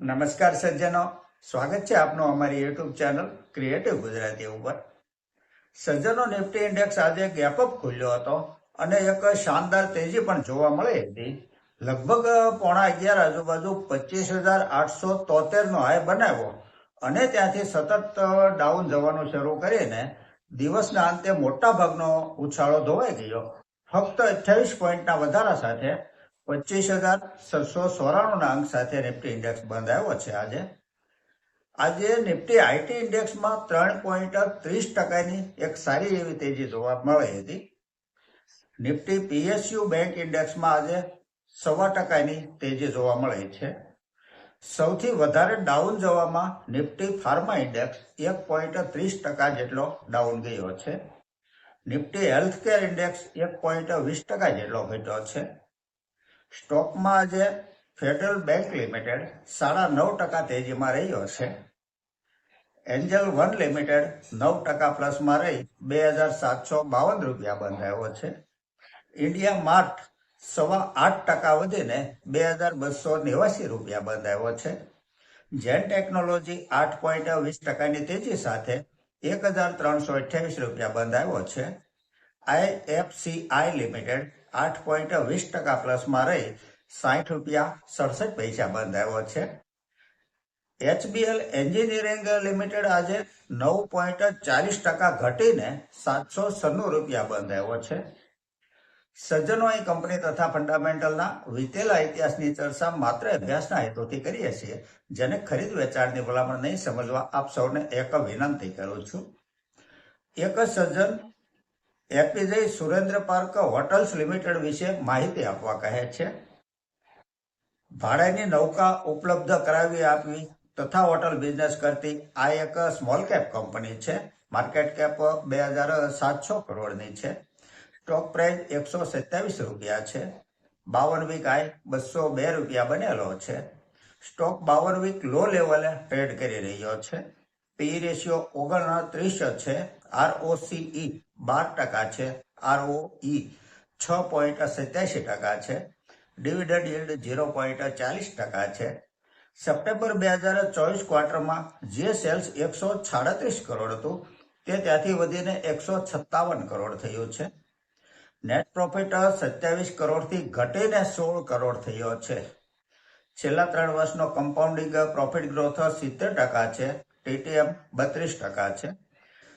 નમસ્કાર સજ્જનો. સ્વાગત છે આપનું અમારી યુટ્યુબ ચેનલ ક્રિએટિવ ગુજરાતી ઉપર. સજ્જનો નિફ્ટી ઇન્ડેક્સ આજે ગેપ અપ ખુલ્યો હતો અને એક શાનદાર તેજી પણ જોવા મળી હતી લગભગ પોણા અગિયાર આજુબાજુ પચીસ હજાર આઠસો તોતેર નો હાઈ બનાવ્યો અને ત્યાંથી સતત ડાઉન જવાનું શરૂ કરીને દિવસના અંતે મોટા ભાગનો ઉછાળો ધોવાઈ ગયો. ફક્ત અઠ્યાવીસ પોઈન્ટના વધારા સાથે પચીસ હજાર છસો સોરાણું ના અંક સાથે નિફ્ટી ઇન્ડેક્સ બંધ આવ્યો છે આજે. આજે નિફ્ટી આઈટી ઇન્ડેક્સમાં ત્રણ પોઈન્ટ ત્રીસ ટકાની એક સારી એવી તેજી જોવા મળી હતી. નિફ્ટી પીએસયુ બેંક ઇન્ડેક્સમાં આજે સવા ટકાની તેજી જોવા મળી છે. સૌથી વધારે ડાઉન જવામાં નિફ્ટી ફાર્મા ઇન્ડેક્સ એક પોઈન્ટ ત્રીસ ટકા જેટલો ડાઉન ગયો છે. નિફ્ટી હેલ્થકેર ઇન્ડેક્સ એક પોઈન્ટ વીસ ટકા જેટલો ઘટ્યો છે. સ્ટોકમાં આજે ફેડરલ બેંક લિમિટેડ સાડા નવ ટકા તેજીમાં રહ્યો છે. એન્જલ વન લિમિટેડ નવ ટકા પ્લસમાં રહી બે હજાર સાતસો બાવન રૂપિયા બંધાયો છે. ઇન્ડિયા માર્ટ સવા આઠ ટકા વધીને બે હજાર બસો નેવાસી રૂપિયા બંધાયો છે. જેન ટેકનોલોજી આઠ પોઈન્ટ વીસ ટકાની તેજી સાથે એક હજાર ત્રણસો અઠ્યાવીસ રૂપિયા બંધાયો છે. આઈએફસીઆઈ લિમિટેડ આઠ પોઈન્ટ વીસ ટકા પ્લસમાં રહી સાઠ રૂપિયા સડસઠ પૈસા બંધાયો છે. એચબીએલ એન્જિનિયરિંગ લિમિટેડ આજે નવ પોઈન્ટ ચાલીસ ટકા ઘટીને સાતસો સન્નું રૂપિયા બંધાયો છે. સજ્જનો એ કંપની તથા ફંડામેન્ટલના વીતેલા ઇતિહાસની ચર્ચા માત્ર અભ્યાસના હેતુથી કરીએ છીએ, જેને ખરીદ વેચાણની ભલામણ નહીં સમજવા આપ સૌને એક વિનંતી કરું છું. એક સજ્જન APJ Surendra Park Hotels Limited વિશે માહિતી આપવા કહે છે. ભાડાની નૌકા ઉપલબ્ધ કરાવી આપવી તથા હોટલ બિઝનેસ કરતી આ એક સ્મોલ કેપ કંપની છે. માર્કેટ કેપ બે હજાર સાતસો કરોડની છે. સ્ટોક પ્રાઇસ એકસો સત્યાવીસ રૂપિયા છે. બાવન વીક આય બસો બે રૂપિયા બનેલો છે. સ્ટોક બાવન વીક લો લેવલે ટ્રેડ કરી રહ્યો છે. પી રેશિયો ઓગણત્રીસ છે. આરઓસીઈ બાર ટકા છે. આરઓઈ છ પોઈન્ટ સત્યાસી ટકા છે. ડિવિડન્ડ યીલ્ડ ઝીરો પોઈન્ટ ચાલીસ ટકા છે. સપ્ટેમ્બર બે હજાર ચોવીસ ક્વાર્ટરમાં જે સેલ્સ એકસો સાડત્રીસ કરોડ હતું, તે ત્યાંથી વધીને એકસો સત્તાવન કરોડ થયું છે. નેટ પ્રોફિટ સત્યાવીસ કરોડથી ઘટીને સોળ કરોડ થયો છે. છેલ્લા ત્રણ વર્ષનો કમ્પાઉન્ડિંગ પ્રોફિટ ગ્રોથ સિત્તેર ટકા છે. ટીટીએમ બત્રીસ ટકા છે.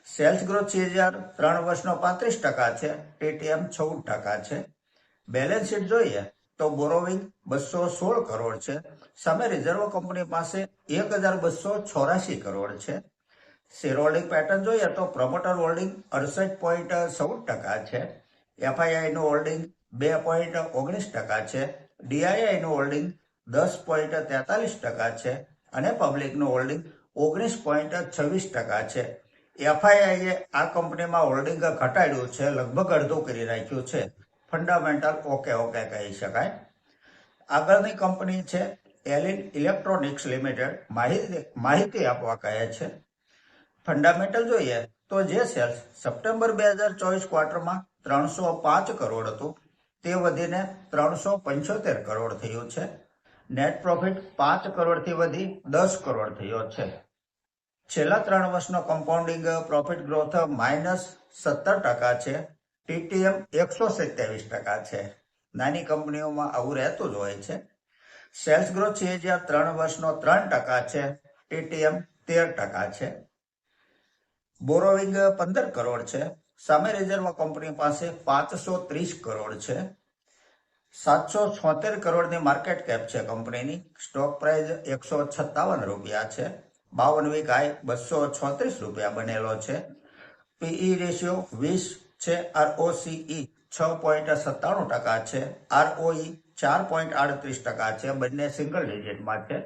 સેલ્સ ગ્રોથ સીએજીઆર ત્રણ વર્ષનો પાંત્રીસ ટકા છે. ટીટીએમ ચૌદ ટકા છે. બેલેન્સ શીટ જોઈએ તો બોરોવિંગ બસો સોળ કરોડ છે. સામે રિઝર્વ કંપની પાસે એક હજાર બસો ચોરાશી કરોડ છે. શેર હોલ્ડિંગ પેટર્ન જોઈએ તો પ્રમોટર હોલ્ડિંગ અડસઠ પોઈન્ટ ચૌદ ટકા છે. એફઆઈઆઈનું હોલ્ડિંગ બે પોઈન્ટ ઓગણીસ ટકા છે. ડીઆઈઆઈનું હોલ્ડિંગ દસ પોઈન્ટ તેતાલીસ ટકા છે. અને પબ્લિકનું હોલ્ડિંગ ઓગણીસ પોઈન્ટ છવ્વીસ ટકા છે. એફઆઈઆઈએ આ કંપનીમાં હોલ્ડિંગ ઘટાડ્યું છે, લગભગ અડધું કરી રાખ્યું છે. ફંડામેન્ટલ ઓકે ઓકે કહી શકાય. આગળની કંપની છે, એલિન ઇલેક્ટ્રોનિક્સ લિમિટેડ. માહિતી માહિતી આપવા કહે છે. ફંડામેન્ટલ જોઈએ તો જે સેલ્સ સપ્ટેમ્બર બે હજાર ચોવીસ ક્વાર્ટરમાં ત્રણસો પાંચ કરોડ હતું, તે વધીને ત્રણસો પંચોતેર કરોડ થયું છે. નેટ પ્રોફિટ પાંચ કરોડથી વધી દસ કરોડ થયો છે. છેલ્લા ત્રણ વર્ષનો કમ્પાઉન્ડિંગ પ્રોફિટ ગ્રોથ માઇનસ સત્તર ટકા છે. ટીટીએમ એકસો સત્યાવીસ ટકા છે. નાની કંપનીઓમાં આવું રહેતું જ હોય છે. સેલ્સ ગ્રોથ છે જ્યાં ત્રણ વર્ષનો ત્રણ ટકા છે. ટીટીએમ તેર ટકા છે. બોરોવિંગ પંદર કરોડ છે. સામે રિઝર્વ કંપની પાસે પાંચસો ત્રીસ કરોડ છે. સાતસો છોતેર કરોડની માર્કેટ કેપ છે કંપનીની. સ્ટોક પ્રાઇસ એકસો છત્તાવન રૂપિયા છે. બાવન વીક આય બસો છોત્રીસ રૂપિયા બનેલો છે. પીઈ રેશિયો વીસ છે. આરઓસીઈ છ પોઈન્ટ સત્તાણું ટકા છે. આરઓઈ ચાર પોઈન્ટ આડત્રીસ ટકા છે. બંને સિંગલ ડિજિટમાં છે.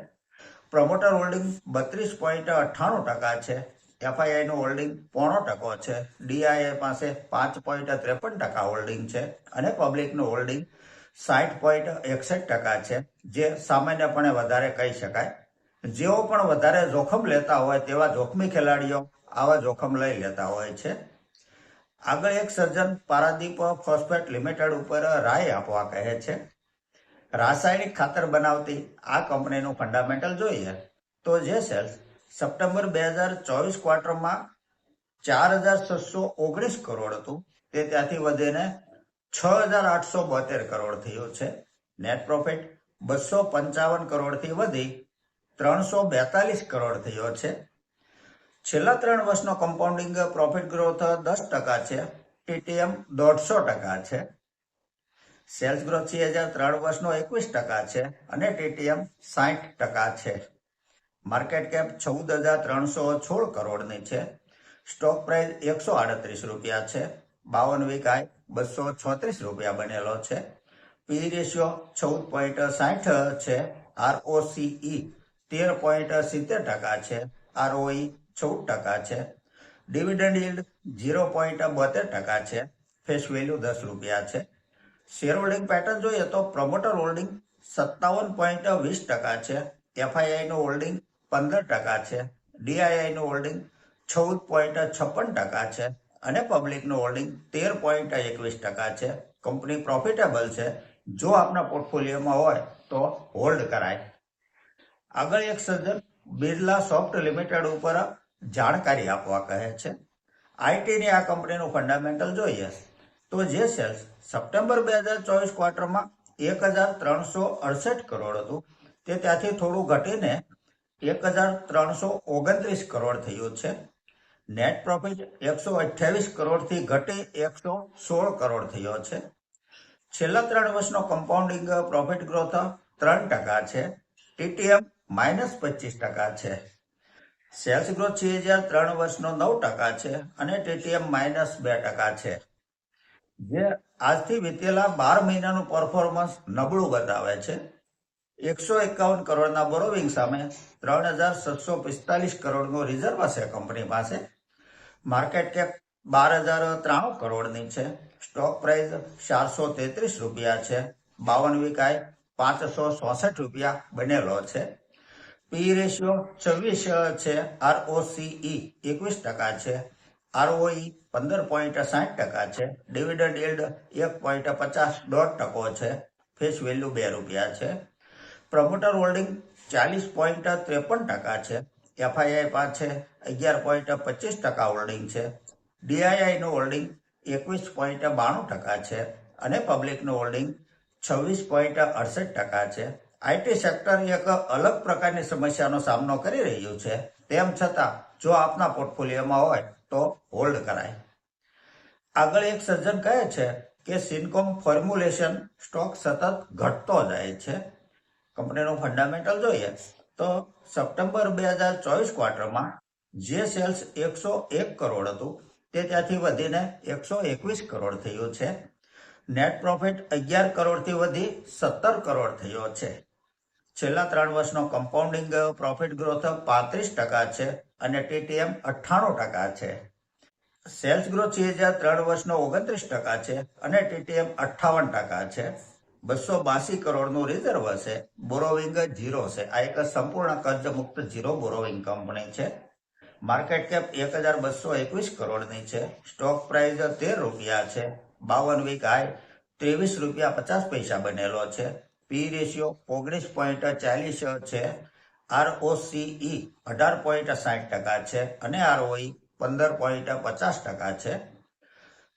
પ્રમોટર હોલ્ડિંગ બત્રીસ પોઈન્ટ અઠ્ઠાણું ટકા છે. એફઆઈઆઈનું હોલ્ડિંગ પોણો ટકો છે. ડીઆઈઆઈ પાસે પાંચ પોઈન્ટ ત્રેપન ટકા હોલ્ડિંગ છે અને પબ્લિકનું હોલ્ડિંગ સાઠ પોઈન્ટ એકસઠ ટકા છે, જે સામાન્યપણે વધારે કહી શકાય. જેઓ પણ વધારે જોખમ લેતા હોય તેવા જોખમી ખેલાડીઓ આવા જોખમ લઈ લેતા હોય છે. આગળ એક સર્જન પારાદીપ ફોસ્ફેટ લિમિટેડ ઉપર રાય આપવા કહે છે. રાસાયણિક ખાતર બનાવતી આ કંપનીનું ફંડામેન્ટલ જોઈએ તો જે સેલ્સ સપ્ટેમ્બર બે હજાર ચોવીસ ક્વાર્ટરમાં ચાર હજાર છસો ઓગણીસ કરોડ હતું. તે ત્યાંથી વધીને છ હજાર આઠસો બોતેર કરોડ થયું છે. નેટ પ્રોફિટ બસો પંચાવન કરોડથી વધી ત્રણસો બેતાલીસ કરોડ થયો છે. છેલ્લા ત્રણ વર્ષનો કમ્પાઉન્ડિંગ પ્રોફિટ ગ્રોથ દસ ટકા છે. ટીટીએમ દોઢસો ટકા છે. સેલ્સ ગ્રોથ છે હજાર ત્રણ વર્ષનો એકવીસ ટકા છે અને ટીટીએમ સાઠ ટકા છે. માર્કેટ કેપ ચૌદ હજાર ત્રણસો સોળ કરોડની છે. સ્ટોક પ્રાઇસ એકસો આડત્રીસ રૂપિયા છે. બાવન વિકાય બસો છોત્રીસ રૂપિયા બનેલો છે. પી રેશિયો ચૌદ પોઈન્ટ સાઠ છે. આરઓસીઈ તેર પોઈન્ટ સિત્તેર ટકા છે. આરઓઈ ચૌદ ટકા છે. ડિવિડન્ડ યીલ્ડ ઝીરો પોઈન્ટ બોતેર ટકા છે. ફેસ વેલ્યુ દસ રૂપિયા છે. શેર હોલ્ડિંગ પેટર્ન જોઈએ તો પ્રમોટર હોલ્ડિંગ સત્તાવન પોઈન્ટ વીસ ટકા છે. એફઆઈઆઈનું હોલ્ડિંગ પંદર ટકા છે. ડીઆઈઆઈનું હોલ્ડિંગ ચૌદ પોઈન્ટ છપ્પન ટકા છે. અને પબ્લિકનું હોલ્ડિંગ તેર પોઈન્ટ એકવીસ ટકા છે. કંપની પ્રોફિટેબલ છે. જો આપના પોર્ટફોલિયોમાં હોય તો હોલ્ડ કરાય. આગળ એક સજ્જન બિરલા સોફ્ટ લિમિટેડ ઉપર જાણકારી આપવા કહે છે. આઈટીની આ કંપનીનું ફંડામેન્ટલ જોઈએ. તો જે સેલ્સ સપ્ટેમ્બર બે હજાર ચોવીસ ક્વાર્ટરમાં એક હજાર ત્રણસો અડસઠ કરોડ હતું. તે ત્યાંથી થોડું ઘટીને એક હજાર ત્રણસો ઓગણત્રીસ કરોડ થયું છે. નેટ પ્રોફિટ એકસો અઠ્યાવીસ કરોડથી ઘટી એકસો સોળ કરોડ થયો છે. છેલ્લા ત્રણ વર્ષનો કમ્પાઉન્ડિંગ પ્રોફિટ ગ્રોથ ત્રણ ટકા છે. ટીટીએમ માઇનસ પચીસ ટકા છે. સેલ્સ ગ્રોથ છે હજાર ત્રણ વર્ષનો નવ ટકા છે અને ટીટીએમ માઇનસ બે ટકા છે. જે આજથી વીતેલા બાર મહિનાનું પરફોર્મન્સ નબળું બતાવે છે. એકસો એકાવન કરોડના બોરોવિંગ સામે ત્રણ હજાર સાતસો પિસ્તાલીસ કરોડનો રિઝર્વ હશે કંપની પાસે. માર્કેટ કેપ બાર હજાર ત્રાણું કરોડની છે. સ્ટોક પ્રાઇસ ચારસો તેત્રીસ રૂપિયા છે. બાવન વિકાય પાંચસો ચોસઠ રૂપિયા બનેલો છે. પી રેશિયો છવ્વીસ છે. આરઓસીઈ એકવીસ ટકા છે. આરઓઈ પંદર પોઈન્ટ સાઠ ટકા છે. ડિવિડન્ડ એલ્ડ એક પોઈન્ટ પચાસ દોઢ ટકો છે. ફેસ વેલ્યુ બે રૂપિયા છે. પ્રમોટર હોલ્ડિંગ ચાલીસ પોઈન્ટ ત્રેપન ટકા છે. એફઆઈઆઈ પાસે અગિયાર પોઈન્ટ પચીસ ટકા હોલ્ડિંગ છે. ડીઆઈઆઈનું હોલ્ડિંગ એકવીસ પોઈન્ટ બાણું ટકા છે. અને પબ્લિકનું હોલ્ડિંગ છવ્વીસ પોઈન્ટ અડસઠ ટકા છે. આઈટી સેક્ટર એક અલગ પ્રકારની સમસ્યાનો સામનો કરી રહ્યું છે. તેમ છતાં, જો આપના પોર્ટફોલિયોમાં હોય, તો હોલ્ડ કરાય. આગળ એક સજ્જન કહે છે કે, સિનકોમ ફોર્મ્યુલેશન સ્ટોક સતત ઘટતો જાય છે. કંપનીનું ફંડામેન્ટલ જોઈએ, તો સપ્ટેમ્બર બે હજાર ચોવીસ ક્વાર્ટરમાં જે સેલ્સ એકસો એક કરોડ હતું, તે ત્યાંથી વધીને એકસો એકવીસ કરોડ થયું છે. નેટ પ્રોફિટ અગિયાર કરોડથી વધી સત્તર કરોડ થયો છે. છેલ્લા ત્રણ વર્ષનો કમ્પાઉન્ડિંગ પ્રોફિટ ગ્રોથ પાંત્રીસ ટકા છે અને ટીટીએમ અઠ્ઠાણું ટકા છે. સેલ્સ ગ્રોથ છે હજાર ત્રણ વર્ષનો ઓગણત્રીસ ટકા છે અને ટીટીએમ અઠ્ઠાવન ટકા છે. બસો બાસી કરોડનું રિઝર્વ હશે બોરોવિંગ ઝીરો છે. આ એક સંપૂર્ણ કર્જ મુક્ત ઝીરો બોરોવિંગ કંપની છે. માર્કેટ કેપ એક હજાર બસો એકવીસ કરોડની છે. સ્ટોક પ્રાઇસ તેર રૂપિયા છે. બાવન વીક હાઈ ત્રેવીસ રૂપિયા પચાસ પૈસા બનેલો છે. પી રેશિયો ઓગણીસ પોઈન્ટ ચાલીસ છે. આરઓસીઈ અઢાર પોઈન્ટ સાઠ ટકા છે અને આરઓઈ પંદર પોઈન્ટ પચાસ ટકા છે.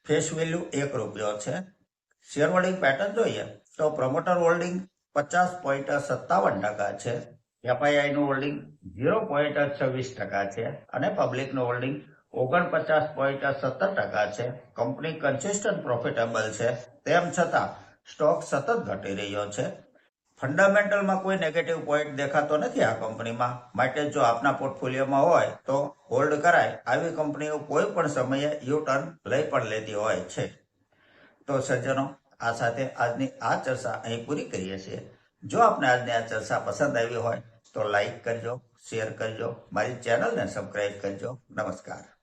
ફેસ વેલ્યુ એક રૂપિયો છે. શેર પેટર્ન જોઈએ તો પ્રમોટર હોલ્ડિંગ પચાસ પોઈન્ટ સત્તાવન ટકા છે. એફઆઈઆઈનું હોલ્ડિંગ ઝીરો પોઈન્ટ છવ્વીસ ટકા છે અને પબ્લિકનું હોલ્ડિંગ ઓગણપચાસ પોઈન્ટ સત્તર ટકા છે. કંપની કન્સિસ્ટન્ટ પ્રોફિટેબલ છે. તેમ છતાં સ્ટોક સતત ઘટી રહ્યો છે. ફંડામેન્ટલમાં કોઈ નેગેટિવ પોઈન્ટ દેખાતો નથી આ કંપનીમાં. માટે જો આપના પોર્ટફોલિયોમાં હોય તો હોલ્ડ કરાય. આવી કંપનીઓ કોઈ પણ સમયે યુ ટર્ન લઈ પણ લેતી હોય છે. તો સજ્જનો, આ સાથે આજની આ ચર્ચા અહીં પૂરી કરીએ છીએ. જો આપને આજની આ ચર્ચા પસંદ આવી હોય તો લાઈક કરજો, શેર કરજો, મારી ચેનલને સબસ્ક્રાઈબ કરજો. નમસ્કાર.